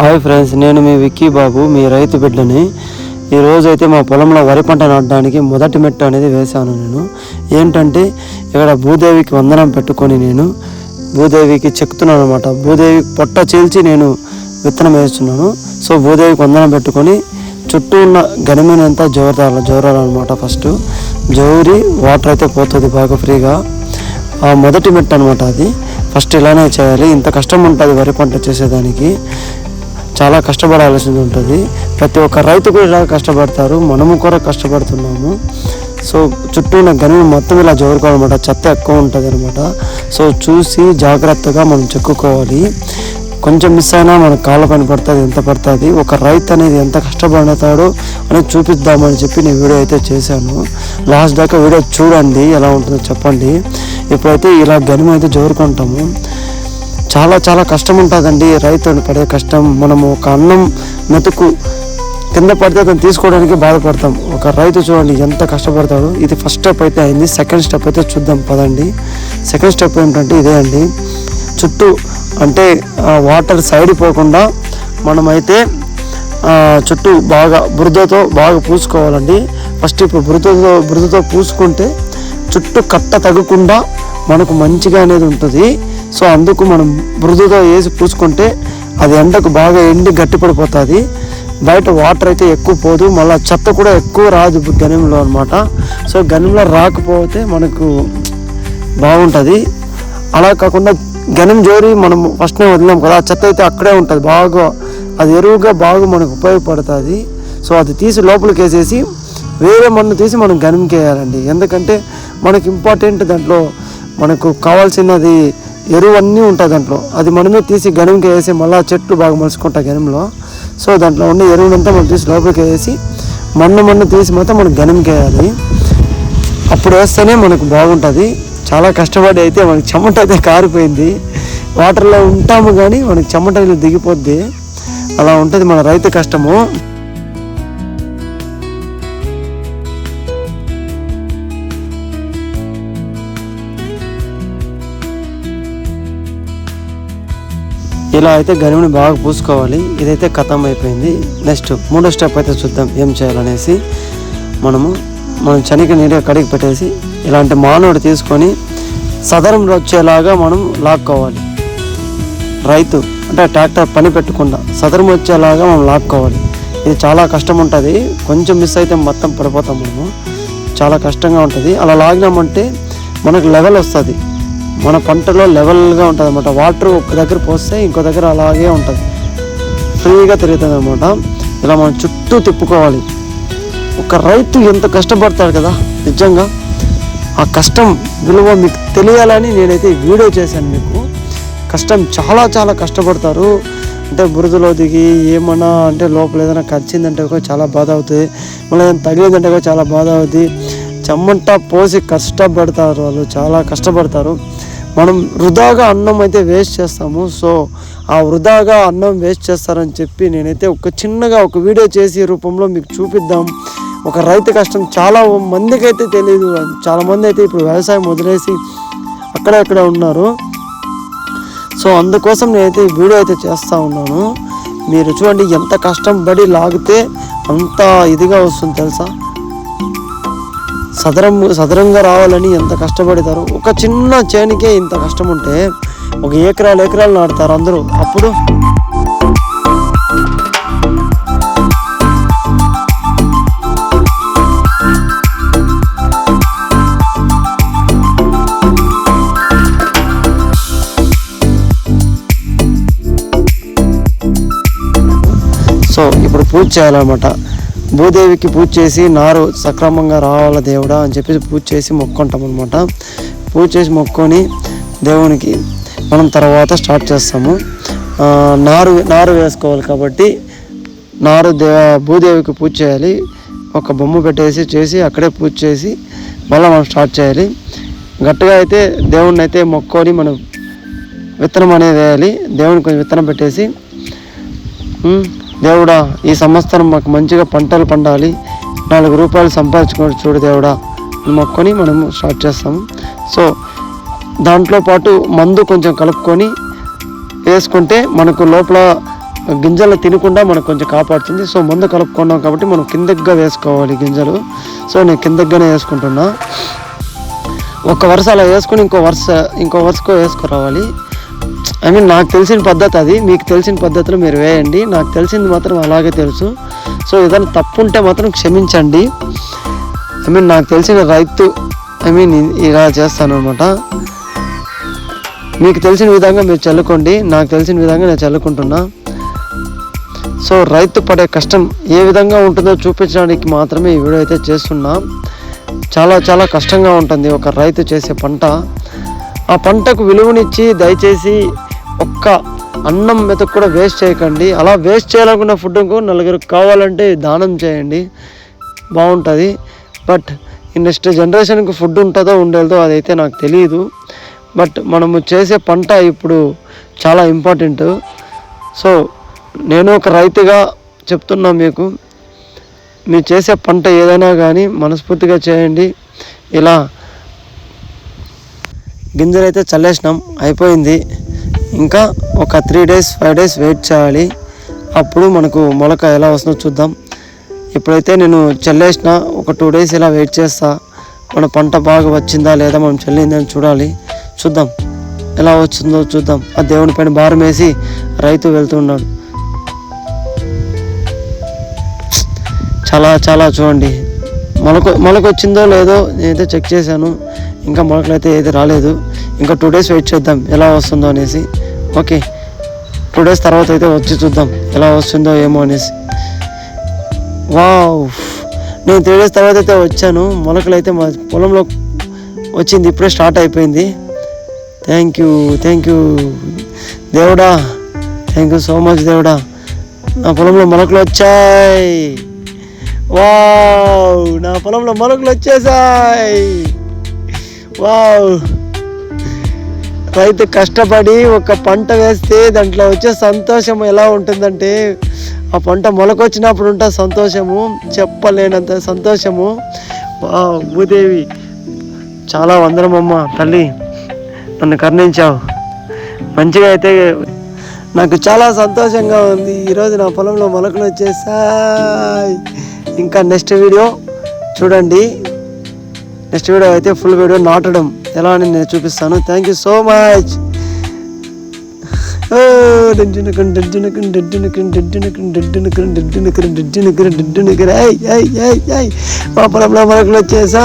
Hi friends నేను మీ విక్కీ బాబు మీ రైతు బిడ్డని. ఈరోజైతే అయితే మా పొలంలో వరి పంట నాటడానికి మొదటి మెట్టు అనేది వేశాను నేను. ఏంటంటే ఇక్కడ భూదేవికి వందనం పెట్టుకొని నేను భూదేవికి చెక్కుతున్నాను అనమాట భూదేవి పొట్ట చీల్చి నేను విత్తనం వేస్తున్నాను. సో భూదేవికి వందనం పెట్టుకొని చుట్టూ ఉన్న గనిమినంతా జోరాలు జోరాలన్నమాట ఫస్ట్. జోరి వాటర్ అయితే పోతుంది బాగా ఫ్రీగా. ఆ మొదటి మెట్టు అనమాట అది. ఫస్ట్ ఇలానే చేయాలి. ఇంత కష్టం ఉంటుంది వరి పంట చేసేదానికి. చాలా కష్టపడాల్సి ఉంటుంది. ప్రతి ఒక్క రైతు కూడా ఇలా కష్టపడతారు. మనము కూడా కష్టపడుతున్నాము. సో చుట్టూ ఉన్న గనులు మొత్తం ఇలా జోరుకోవాలన్నమాట. చెత్త ఎక్కువ ఉంటుంది అనమాట సో చూసి జాగ్రత్తగా మనం చెక్కుకోవాలి. కొంచెం మిస్ అయినా మన కాళ్ళ పని పడుతుంది ఎంత పడుతుంది ఒక రైతు అనేది ఎంత కష్టపడతాడో అనేది చూపిద్దామని చెప్పి నేను వీడియో అయితే చేశాను. లాస్ట్ దాకా వీడియో చూడండి ఎలా ఉంటుందో చెప్పండి. ఇప్పుడైతే ఇలా గనిమైతే జోరుకుంటాము. చాలా చాలా కష్టం ఉంటుందండి రైతు పడే కష్టం. మనము ఒక అన్నం మెతుకు కింద పడితే దాన్ని తీసుకోవడానికి బాధపడతాం. ఒక రైతు చూడండి ఎంత కష్టపడతాడు. ఇది ఫస్ట్ స్టెప్ అయితే అయింది. సెకండ్ స్టెప్ అయితే చూద్దాం. పదండి. సెకండ్ స్టెప్ ఏంటంటే ఇదే అండి. చుట్టూ అంటే వాటర్ సైడ్ పోకుండా మనమైతే చుట్టూ బాగా బురదతో బాగా పూసుకోవాలండి. ఫస్ట్ ఇప్పుడు బురదతో బురదతో పూసుకుంటే చుట్టూ కట్ట తగ్గకుండా మనకు మంచిగా అనేది ఉంటుంది. సో అందుకు మనం మృదుగా వేసి పూసుకుంటే అది ఎండకు బాగా ఎండి గట్టిపడిపోతుంది. బయట వాటర్ అయితే ఎక్కువ పోదు. మళ్ళీ చెత్త కూడా ఎక్కువ రాదు గనిలో అనమాట సో గనంలో రాకపోతే మనకు బాగుంటుంది. అలా కాకుండా గనం జోరి మనం ఫస్ట్నే వదిలాం కదా ఆ చెత్త అయితే అక్కడే ఉంటుంది బాగా. అది ఎరువుగా బాగా మనకు ఉపయోగపడుతుంది. సో అది తీసి లోపలికి వేసేసి వేరే మన్ను తీసి మనం గనంకి వేయాలండి. ఎందుకంటే మనకి ఇంపార్టెంట్ దాంట్లో మనకు కావాల్సినది ఎరువు అన్నీ దాంట్లో. అది మనమే తీసి గనంకి వేసి మళ్ళీ చెట్టు బాగా మలుచుకుంటా గనంలో సో దాంట్లో ఉండే ఎరువునంతా మనం తీసి లోపలికి వేసి మన్ను మన్ను తీసి మాత్రం మనం గనంకి వేయాలి. అప్పుడు వేస్తేనే మనకు బాగుంటుంది. చాలా కష్టపడి అయితే మనకి చెమట అయితే కారిపోయింది. వాటర్లో ఉంటాము కానీ మనకి చెమట దిగిపోద్ది. అలా ఉంటుంది మన రైతు కష్టము. ఇలా అయితే గనిమిని బాగా పూసుకోవాలి. ఇదైతే కథం అయిపోయింది నెక్స్ట్ మూడో స్టెప్ అయితే చూద్దాం. ఏం చేయాలనేసి మనము మనం చనికి నీట్గా కడిగి పెట్టేసి ఇలాంటి మానవుడు తీసుకొని సదరంలో వచ్చేలాగా మనం లాక్కోవాలి. రైతు అంటే ట్రాక్టర్ పని పెట్టకుండా సదరం వచ్చేలాగా మనం లాక్కోవాలి. ఇది చాలా కష్టం ఉంటుంది కొంచెం మిస్ అయితే మొత్తం పడిపోతాం మనము. చాలా కష్టంగా ఉంటుంది. అలా లాగినామంటే మనకు లెవెల్ వస్తుంది. మన పంటలో లెవెల్గా ఉంటుంది అనమాట వాటర్ ఒక దగ్గర పోస్తే ఇంకో దగ్గర అలాగే ఉంటుంది. ఫ్రీగా తిరుగుతుంది అనమాట ఇలా మనం చుట్టూ తిప్పుకోవాలి. ఒక రైతు ఎంత కష్టపడతాడు కదా నిజంగా. ఆ కష్టం విలువ మీకు తెలియాలని నేనైతే వీడియో చేశాను మీకు. కష్టం చాలా చాలా కష్టపడతారు. అంటే బురదలో దిగి ఏమన్నా అంటే లోపల ఏదైనా కరిచిందంటే కూడా చాలా బాధ అవుతుంది. మళ్ళీ ఏదైనా తగిలిందంటే కూడా చాలా బాధ అవుతుంది. చెమ్మంట పోసి కష్టపడతారు వాళ్ళు చాలా కష్టపడతారు. మనం వృధాగా అన్నం అయితే వేస్ట్ చేస్తాము. సో ఆ వృధాగా అన్నం వేస్ట్ చేస్తారని చెప్పి నేనైతే ఒక చిన్నగా ఒక వీడియో చేసి రూపంలో మీకు చూపిద్దాం. ఒక రైతు కష్టం చాలా మందికి అయితే తెలియదు చాలా మంది అయితే ఇప్పుడు వ్యవసాయం వదిలేసి అక్కడక్కడ ఉన్నారు. సో అందుకోసం నేనైతే ఈ వీడియో అయితే చేస్తూ ఉన్నాను. మీరు చూడండి ఎంత కష్టం పడి లాగితే అంత ఇదిగా వస్తుంది తెలుసా? సదరం సదరంగా రావాలని ఎంత కష్టపడతారు ఒక చిన్న చేనికే ఇంత కష్టం ఉంటే ఒక ఎకరాలు ఎకరాలు నాటుతారు అందరూ. అప్పుడు సో ఇప్పుడు పూజ చేయాలన్నమాట. భూదేవికి పూజ చేసి నారు సక్రమంగా రావాల దేవుడా అని చెప్పేసి పూజ చేసి మొక్కుంటాం అనమాట పూజ చేసి మొక్కొని దేవునికి మనం తర్వాత స్టార్ట్ చేస్తాము. నారు నారు వేసుకోవాలి కాబట్టి నారు దే భూదేవికి పూజ చేయాలి. ఒక బొమ్మ పెట్టేసి చేసి అక్కడే పూజ చేసి మళ్ళీ మనం స్టార్ట్ చేయాలి. గట్టిగా అయితే దేవుణ్ణి అయితే మొక్కొని మనం విత్తనం అనేది వేయాలి. దేవుని కొంచెం విత్తనం పెట్టేసి దేవుడా ఈ సంవత్సరం మాకు మంచిగా పంటలు పండాలి. నాలుగు రూపాయలు సంపాదించుకొని చూడు దేవుడా. మొక్కొని మనము స్టార్ట్ చేస్తాము సో దాంట్లో పాటు మందు కొంచెం కలుపుకొని వేసుకుంటే మనకు లోపల గింజలు తినకుండా మనకు కొంచెం కాపాడుతుంది. సో మందు కలుపుకున్నాం కాబట్టి మనం కిందగ్గా వేసుకోవాలి గింజలు. సో నేను కిందగ్గానే వేసుకుంటున్నా. ఒక వరుస అలా వేసుకుని ఇంకో వరుస ఇంకో వరుసకు వేసుకురావాలి. ఐ మీన్ నాకు తెలిసిన పద్ధతి అది. మీకు తెలిసిన పద్ధతిలో మీరు వేయండి. నాకు తెలిసింది మాత్రం అలాగే తెలుసు. సో ఏదైనా తప్పు ఉంటే మాత్రం క్షమించండి. ఐ మీన్ నాకు తెలిసిన రైతు ఐ మీన్ ఇలా చేస్తాను అనమాట మీకు తెలిసిన విధంగా మీరు చల్లుకోండి. నాకు తెలిసిన విధంగా నేను చల్లుకుంటున్నా. సో రైతు పడే కష్టం ఏ విధంగా ఉంటుందో చూపించడానికి మాత్రమే ఈ వీడియో అయితే చేస్తున్నా. చాలా చాలా కష్టంగా ఉంటుంది ఒక రైతు చేసే పంట. ఆ పంటకు విలువనిచ్చి దయచేసి ఒక్క అన్నం మెతకు కూడా వేస్ట్ చేయకండి. అలా వేస్ట్ చేయాలనుకున్న ఫుడ్కు నలుగురికి కావాలంటే దానం చేయండి. బాగుంటుంది. బట్ ఈ నెక్స్ట్ జనరేషన్కి ఫుడ్ ఉంటుందో ఉండేదో అదైతే నాకు తెలియదు బట్ మనము చేసే పంట ఇప్పుడు చాలా ఇంపార్టెంట్. సో నేను ఒక రైతుగా చెప్తున్నా మీకు మీరు చేసే పంట ఏదైనా కానీ మనస్ఫూర్తిగా చేయండి. ఇలా గింజలు అయితే చల్లేసినాం అయిపోయింది. ఇంకా ఒక three days five days wait చేయాలి. అప్పుడు మనకు మొలక ఎలా వస్తుందో చూద్దాం. ఇప్పుడైతే నేను చల్లేసిన ఒక టూ డేస్ ఇలా వెయిట్ చేస్తా. మన పంట బాగా వచ్చిందా లేదా మనం చల్లిందని చూడాలి. చూద్దాం ఎలా వచ్చిందో చూద్దాం. ఆ దేవుని పైన భారం వేసి రైతు వెళ్తున్నాడు చాలా చాలా చూడండి. మొలక మొలక వచ్చిందో లేదో నేనైతే చెక్ చేశాను. ఇంకా మొలకలు అయితే ఏది రాలేదు. ఇంకా టూ డేస్ వెయిట్ చేద్దాం ఎలా వస్తుందో అనేసి. ఓకే టూ డేస్ తర్వాత అయితే వచ్చి చూద్దాం ఎలా వస్తుందో ఏమో అనేసి. వావ్ నేను త్రీ డేస్ తర్వాత అయితే వచ్చాను మొలకలు అయితే మా పొలంలో వచ్చింది ఇప్పుడే స్టార్ట్ అయిపోయింది. థ్యాంక్ యూ థ్యాంక్ యూ దేవుడా. థ్యాంక్ యూ సో మచ్ దేవుడా. నా పొలంలో మొలకలు వచ్చాయి. వావ్ నా పొలంలో మొలకలు వచ్చేసాయి. వావ్ రైతు కష్టపడి ఒక పంట వేస్తే దాంట్లో వచ్చే సంతోషం ఎలా ఉంటుందంటే ఆ పంట మొలకొచ్చినప్పుడు ఉంటే సంతోషము చెప్పలేనంత సంతోషము. భూదేవి చాలా వందనమమ్మ తల్లి నన్ను కరుణించావు. మంచిగా అయితే నాకు చాలా సంతోషంగా ఉంది. ఈరోజు నా పొలంలో మొలకలు వచ్చేసాయి. ఇంకా నెక్స్ట్ వీడియో చూడండి. నెక్స్ట్ వీడియో అయితే ఫుల్ వీడియో నాటడం ఎలా అని నేను చూపిస్తాను థ్యాంక్ యూ సో మచ్ మా పొలంలో మరకులు వచ్చేసా